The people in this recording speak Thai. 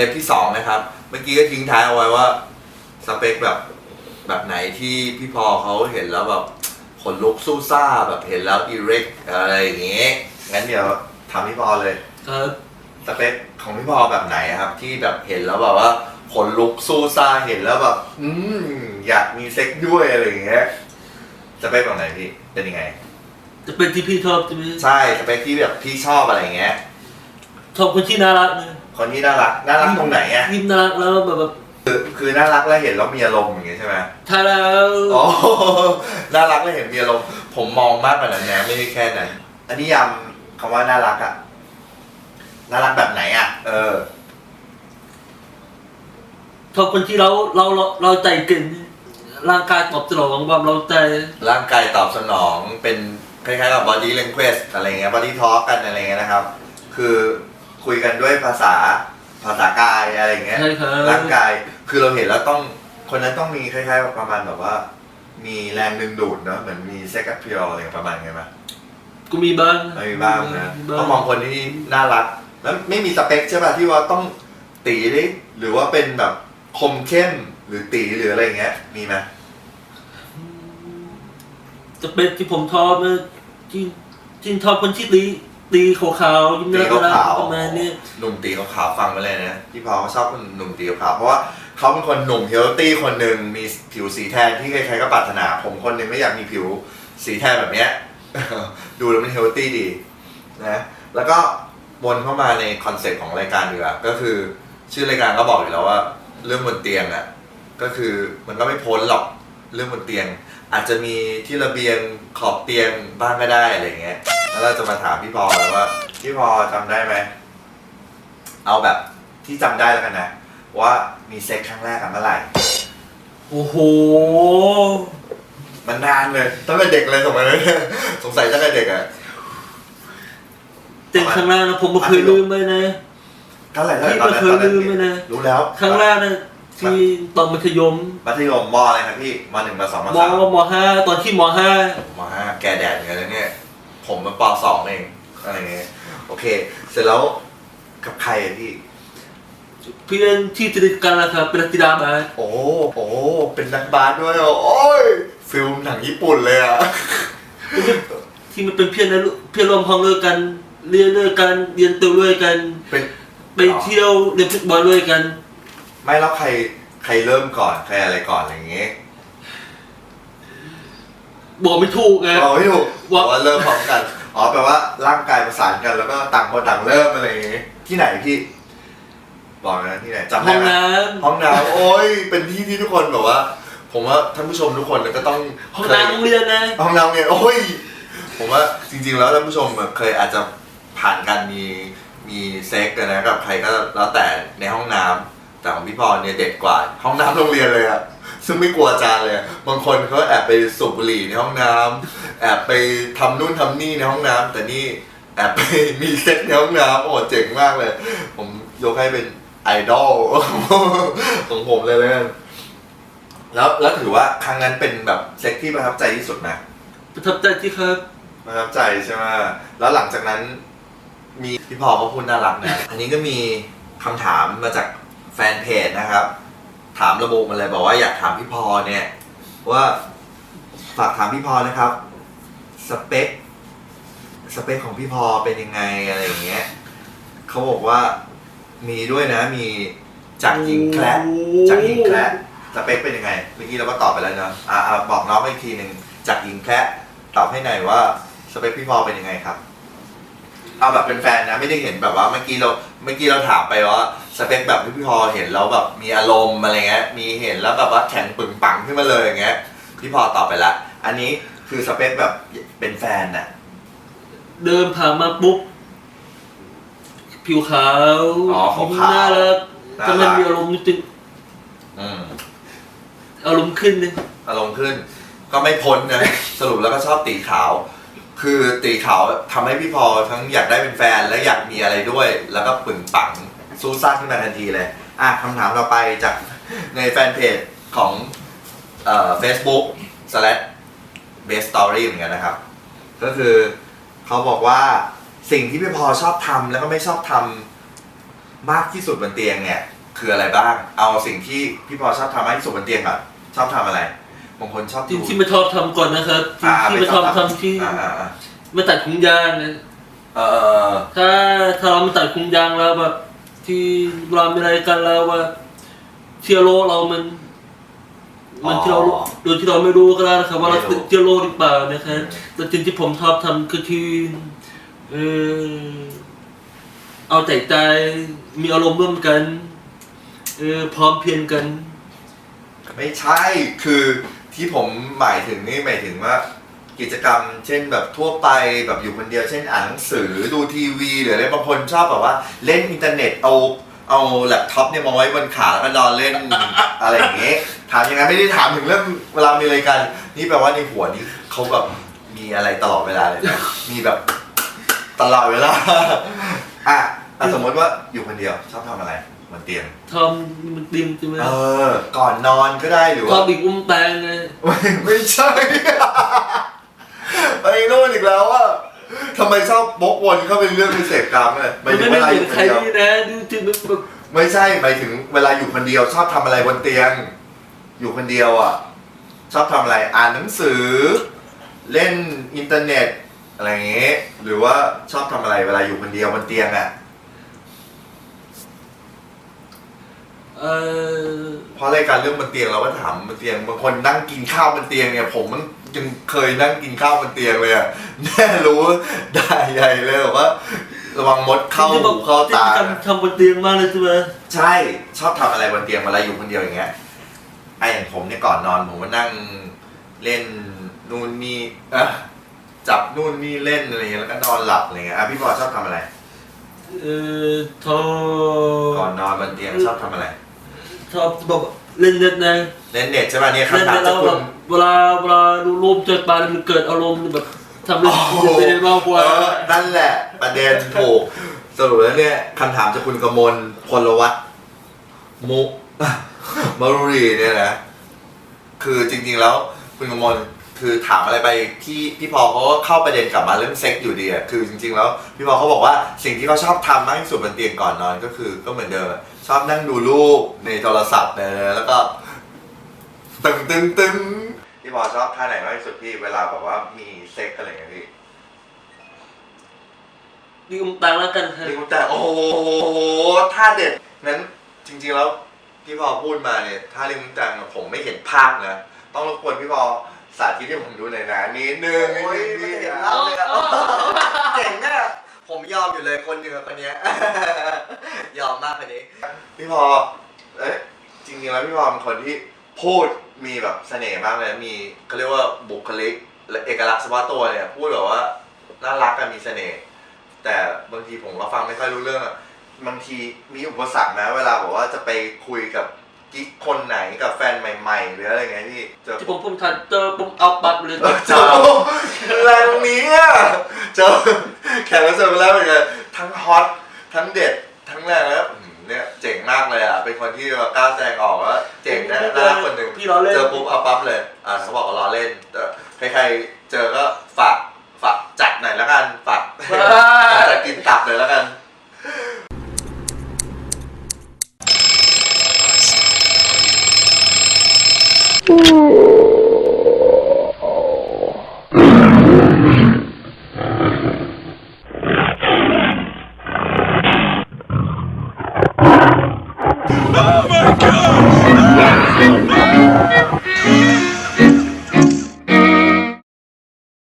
ทปที่สองนะครับ เมื่อกี้ก็ทิ้งท้ายเอาไว้ว่าสเปคแบบแบบไหนที่พี่พอเขาเห็นแล้วแบบขนลุกสู้ซ่าแบบเห็นแล้วอีเร็กอะไรอย่างเงี้ยงั้นเดี๋ยวถามพี่พอเลย ครับสเปคของพี่พอแบบไหนครับ ที่แบบเห็นแล้วแบบว่าขนลุกสู้ซ่าเห็นแล้วแบบ อืมอยากมีเซ็กด้วยอะไรอย่างเงี้ยสเปคแบบไหนพี่เป็นยังไง จะเป็นที่พี่ชอบใช่ไหมใช่สเปคที่แบบพี่ชอบอะไรอย่างเงี้ยชอบคนที่น่ารักนะ คนที่น่ารักน่ารักตรงไหนอะยิ้มน่ารักแล้วแบบแบบคือคือน่ารักแล้วเห็นแล้วมีอารมณ์อย่างเงี้ยใช่ไหมถ้าแล้วอ๋อน่ารักแล้วเห็นมีอารมณ์ผมมองมากกว่านั้นนะไม่ได้แค่นั้นอันนี้ยำคำว่าน่ารักอะน่ารักแบบไหนอะเออชอบคนที่เราเราเราเราใจเก่งร่างกายตอบสนองแบบเราใจร่างกายตอบสนองเป็นคล้ายๆกับ body language อะไรเงี้ย body talk กันอะไรเงี้ยนะครับ คือ คุยกันด้วยภาษาภาษากายอะไรเงี้ยใช่ครับ ร่างกายคือเราเห็นแล้วต้องคนนั้นต้องมีคล้ายๆประมาณแบบว่า มีแรงดึงดูดเนอะเหมือนมีเซ็กซ์พิออะไรประมาณไงไหมก็มีบ้างมีบ้างนะมีบ้าต้องมองคนที่น่ารัก แล้วไม่มีสเปคใช่ป่ะที่ว่าต้องตีดิหรือว่าเป็นแบบคมเข้มหรือตีหรืออะไรเงี้ย มีไหมจะเป็นที่ผมชอบนะที่ที่ชอบคนที่ตี ตีขาวๆยิ้มตีน่ารักขาวประมาณนี้หนุ่มตีขาวๆฟังไปเลยนะพี่พอเขาชอบคนหนุ่มตีขาวๆเพราะว่าเขาเป็นคนหนุ่มเฮลตี้คนหนึ่งมีผิวสีแทนที่ใครๆก็ปรารถนา ผมคนหนึ่งไม่อยากมีผิวสีแทนแบบเนี้ย ดูแล้วมันเฮลตี้ดีนะแล้วก็วนเข้ามาในคอนเซ็ปต์ของรายการดีกว่าก็คือชื่อรายการก็บอกอยู่แล้วว่า เรื่องบนเตียงอะก็คือมันก็ไม่พ้นหรอกเรื่องบนเตียง อาจจะมีที่ระเบียงขอบเตียงบ้างก็ได้อะไรเงี้ย แล้วเราจะมาถามพี่พอเลยว่าพี่พอจำได้ไหม เอาแบบที่จำได้แล้วกันนะ ว่ามีเซ็กครั้งแรกกันเมื่อไหร่ โอ้โห มันนานเลยตั้งแต่เด็กเลยสมัยนั้นสงสัยตั้งแต่เด็กอะเต็มครั้งแรกนะผมไม่เคยลืมเลยนะ เท่าไหร่เท่าไหร่พี่ตอนนั้นไม่เคยตอนนั้นลืมเลยนะ รู้แล้วครั้งแรกนะที่ตอนมัธยมมัธยมมอะไรครับพี่มหนึ่งมสองมมสามมห้าตอนที่มห้ามห้าแกแดดเหมือนกันนะเนี่ย ผมมาปสองเองอะไรเงี้ยโอเค เสร็จแล้วกับใครอะพี่ เพื่อนที่สนิทกันนะครับเป็นนักกีฬาบาสโอ้โอ้เป็นนักบาสด้วยเหรอโอ้ยฟิลหนังญี่ปุ่นเลยอะที่มันเป็นเพื่อนนะเพื่อนร่วมห้องด้วยกันเรียนด้วยกันเรียนตัวด้วยกัน เป็นไปเที่ยวเล่นฟุตบอลด้วยกัน ไม่แล้วใครใครเริ่มก่อนใครอะไรก่อนอะไรเงี้ย บอกไม่ถูกไง บอกไม่ถูกบว่า อกว่าเริ่มพร้อมกัน อ๋อแปลว่าร่างกายประสานกันแล้วก็ต่างคนต่างเริ่มอะไรอย่างเงี้ยที่ไหนพี่ บอกนะที่ไหนจำห้ได้องไหม น้ห้องน้ำโอ้ยเป็นที่ที่ทุกคนแบบว่า ผมว่าท่านผู้ชมทุกคนก็ต้องำห้องน้ำโรงเรียนนะ ห้องน้ำเนี่ยโอ้ยผมว่าจริง ๆ แล้วท่านผู้ชมแบบเคยอาจจะผ่านการมีมีเซ็กกันนะกับใครก็แล้วแต่ในห้องน้ำแต่ของพี่พรเนี่ยเด็ดกว่า ห้องน้ำโรงเรียนเลยอะ ซึ่งไม่กลัวอาจารย์เลยอะบางคนเขาแอบไปสูบบุหรี่ในห้องน้ำแอบไปทำนู่นทำนี่ในห้องน้ำแต่นี่แอบไป มีเซ็กในห้องน้ำโอ้เจ๋งมากเลย ผมยกให้เป็นไอดอล ของผมเลยเลยกันแล้วแล้วถือว่าครั้งนั้นเป็นแบบเซ็กที่ประทับใจที่สุดไหม ประทับใจที่ครับ ประทับใจใช่ไหมแล้วหลังจากนั้นมีพี่พอเขาพูดน่ารักนะ อันนี้ก็มีคำถามมาจากแฟนเพจนะครับ ถามระบุมาเลยบอกว่าอยากถามพี่พอเนี่ย ว่าฝากถามพี่พอนะครับ สเปค สเปคของพี่พอเป็นยังไงอะไรอย่างเงี้ยเขาบอกว่ามีด้วยนะ มีจากหญิงแคระจากหญิงแคระสเปคเป็นยังไงเมื่อกี้เราก็ตอบไปแล้วเนาะอ่าอ่าบอกน้องอีกทีหนึ่งจากหญิงแคระตอบให้หน่อยว่าสเปคพี่พอเป็นยังไงครับ เอาแบบเป็นแฟนนะไม่ได้เห็นแบบว่าเมื่อกี้เราเมื่อกี้เราถามไปว่า สเปคแบบที่พี่พอเห็นแล้วแบบมีอารมณ์อะไรเงี้ยมีเห็นแล้วแบบว่าแข็งปึงปังขึ้นมาเลยอย่างเงี้ยพี่พอตอบไปละ อันนี้คือสเปคแบบเป็นแฟนน่ะเดินผ่านมาปุ๊บ ผิวขาวอ๋อยิ้มขาวๆน่ารักน่ารักจะมันมีอารมณ์นิดนึงอืมอารมณ์ขึ้นเลยอารมณ์ขึ้น ก็ไม่พ้นนะสรุปแล้วก็ชอบตีขาว คือตีขาวทำให้พี่พอทั้งอยากได้เป็นแฟนและอยากมีอะไรด้วย แล้วก็ปึงปัง ซูซ่าขึ้นมาทันทีเลย อะคำถามต่อไปจากในแฟนเพจของเอ่อ Facebook slash เบสสตอรี่เหมือนกันนะครับ ก็คือเขาบอกว่าสิ่งที่พี่พอชอบทำแล้วก็ไม่ชอบทำมากที่สุดบนเตียงเนี่ย คืออะไรบ้าง เอาสิ่งที่พี่พอชอบทำมากที่สุดบนเตียงก่อนชอบทำอะไรบางคนชอบที่ดูที่ไม่ชอบทำก่อนนะครับที่อ่าที่ไม่ชอบทำที่อ่าอ่าอ่าไม่ตัดถุงยางนะเออ ถ้าถ้าเราไม่ตัดถุงยางแล้วแบบ ที่เรามีอะไรกันแล้วว่าเชื้อโรคเรามัน มันที่เรารู้โดยที่เราไม่รู้ก็ได้นะครับ ว่าเราติดเชื้อโรคหรือเปล่านะครับแต่สิ่งที่ผมชอบทำคือที่เออเอาใจใจมีอารมณ์ร่วมกันเออพร้อมเพรียงกัน ไม่ใช่คือที่ผมหมายถึงนี่หมายถึงว่า กิจกรรม เช่นแบบทั่วไปแบบอยู่คนเดียว เช่นอ่านหนังสือดูทีวีหรืออะไรบางคนชอบแบบว่า เล่นอินเทอร์เน็ตเอาเอาแล็ปท็อปเนี่ยมาไว้บนขาแล้วก็นอนเล่น อะไรอย่างเงี้ยถามอย่างนั้นไม่ได้ถามถึงเรื่องเวลามีอะไรกัน นี่แปลว่าในหัวนี้เขาแบบมีอะไรตลอดเวลาเลยนะมีแบบตลอดเวลาอะอะสมมติว่าอยู่คนเดียวชอบทำอะไรบนเตียงทำมันติมใช่ไหมเออ ก่อนนอนก็ได้หรือชว่าอบอีกอุ้มแตงไงไม่ไม่ใช่ ไปโน่นอีกแล้วอะทำไมชอบบกวนเข้าไปเรื่องในเสพกรรมเลยหมัมานยถึไม่งได้เวลาเหอมือนยู่คใครนเดียวนี่นะดูที่มันแบบไม่ใช่หมายถึงเวลาอยู่คนเดียว ชอบทำอะไรบนเตียง อยู่คนเดียวอะ ชอบทำอะไรอ่านหนังสือ เล่นอินเทอร์เน็ตอะไรอย่างเงี้ยหรือว่าชอบทำอะไรเวลาอยู่คนเดียวบนเตียงอะเออเพราะรายการเรื่องบนเตียงเราก็ถามบนเตียงบางคนนั่งกินข้าวบนเตียงเนี่ยผมมัน ยังเคยนั่งกินข้าวบนเตียงเลยอะแน่รู้ได้ใหญ่เลยบอกว่า ระวังมดเข้าที่หูแบบเข้าตา ที่ทำทำบนเตียงมากเลยใช่ไหมใช่ชอบทำอะไรบนเตียงเวลาอยู่คนเดียวอย่างเงี้ยไออย่างผมเนี่ยก่อนนอนผมก็นั่งเล่นนู่นนี่อะจับนู่นนี่เล่นอะไรเงี้ยแล้วก็นอนหลับอะไรเงี้ยอะพี่บอลชอบทำอะไร เออชอบก่อนนอนบนเตียงชอบทำอะไร ชอบแบบ เล่นเน็ตนะเล่นเน็ตใช่ป่ะเนี่ยเล่นคำถามเน็ตแล้จากวคุแบณ บเวลาเวลาดูรูปเจอปลาแล้วมันเกิดอารมณ์แบบทำเล่นโอ้โหไปมากกว่า เออนั่นแหละประเด็นถูกสรุปแล้วเนี่ยคำถามจากคุณกมลพลวัตมุ มารุรีเนี่ยนะ คือจริงๆแล้วคุณกมล คือถามอะไรไปพี่พี่พอเขาก็เข้าประเด็นกลับมาเรื่องเซ็กอยู่ดีอะคือจริง ๆ แล้วพี่พอเขาบอกว่าสิ่งที่เขาชอบทำมากที่สุดบนเตียงก่อนนอนก็คือก็เหมือนเดิมอะชอบนั่งดูรูปในโทรศัพท์เนี่ยแล้วก็ตึงตึงตึงพี่พอชอบท่าไหนมากที่สุดพี่เวลาแบบว่ามีเซ็กอะไรอย่างเงี้ยพี่ดีอุ้มตังแล้วกันครับลิงแต่โอ้โหท่าเด็ดนั้นจริงๆแล้วพี่พอพูดมาเนี่ยท่าลิงจังผมไม่เห็นภาพนะต้องรบกวนพี่พอ สาธิตให้ผมดูหน่อยนะนิดนึงนิดนึงพี่เอาเลยอะเจ๋งอะผมยอมอยู่เลยคนเหนือคนเนี้ย ยอมมากคนนี้ พี่พอเอ๊ะจริงๆแล้วพี่พอเป็นคนที่พูดมีแบบเสน่ห์มากเลยมีเขาเรียกว่าบุคลิกและเอกลักษณ์เฉพาะตัวเนี่ยพูดแบบว่าน่ารักกันมีเสน่ห์แต่บางทีผมก็ฟังไม่ค่อยรู้เรื่องอะบางทีมีอุปสรรคนะเวลาบอกว่าจะไปคุยกับ กิ๊กคนไหนกับแฟนใหม่ ๆ หรืออะไรเงี้ยที่เจอที่ผมผมทันเจอผมเอาบัตรเลยเออเจอแรงตรงนี้อะเจอแขกรับเชิญไปแล้วเหมือนกันทั้งฮอตทั้งเด็ดทั้งแรงแล้วอืมเนี่ยเจ๋งมากเลยอะเป็นคนที่กล้าแสดงออกว่าเจ๋งนะน่ารักคนหนึ่ง พี่ล้อเล่น เจอปุ๊บเอาปั๊บเลย อ่าเขาบอกว่าล้อเล่นแต่ใครๆเจอก็ฝากฝากจัดหน่อยแล้วกันฝากจัดกินตับเลยแล้วกัน একটু